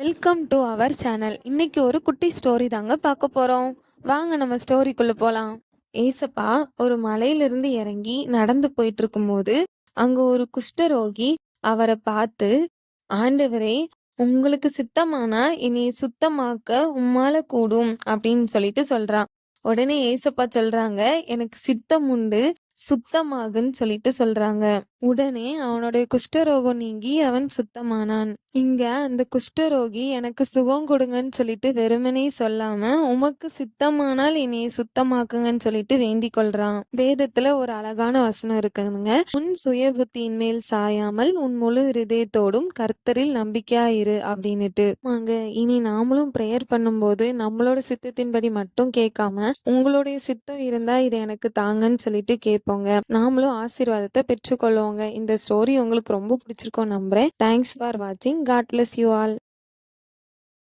Welcome to our channel இன்னைக்கு ஒரு குட்டி ஸ்டோரி தாங்க பார்க்க போறோம். வாங்க நம்ம ஸ்டோரிக்குள்ள போலாம். ஏசப்பா ஒரு மலையிலிருந்து இறங்கி நடந்து போயிட்டு இருக்கும்போது அங்க ஒரு குஷ்டரோகி அவரை பார்த்து ஆண்டவரே உங்களுக்கு சித்தமானா? என்னை சுத்தமாக்க உம்மால கூடும் அப்படின்னு சொல்லிட்டு சொல்றான் உடனே ஏசப்பா சொல்றாங்க எனக்கு சித்தம் உண்டு. சுத்தமாகுன்னு சொல்லிட்டு சொல்றாங்க. உடனே அவனுடைய குஷ்டரோகம் நீங்கி அவன் சுத்தமானான். இங்க அந்த குஷ்டரோகி எனக்கு சுகம் கொடுங்கன்னு சொல்லிட்டு வெறுமனே சொல்லாம உமக்கு சித்தமானால் என்னைய சுத்தமாக்குங்கன்னு சொல்லிட்டு வேண்டிக் கொள்றான். வேதத்துல ஒரு அழகான வசனம் இருக்குதுங்க. உன் சுய புத்தியின் மேல் சாயாமல் உன் முழு ஹிருதயத்தோடும் கர்த்தரில் நம்பிக்கையாயிரு அப்படின்னுட்டு. வாங்க இனி நாமளும் ப்ரேயர் பண்ணும்போது நம்மளோட சித்தத்தின்படி மட்டும் கேட்காம உங்களுடைய சித்தம் இருந்தா இதை எனக்கு தாங்கன்னு சொல்லிட்டு கேட்போங்க நாமளும் ஆசீர்வாதத்தை பெற்றுக்கொள்வோங்க. இந்த ஸ்டோரி உங்களுக்கு ரொம்ப பிடிச்சிருக்கோம் நம்புறேன். தேங்க்ஸ் ஃபார் வாட்சிங் காட் பிளஸ் யூ ஆல்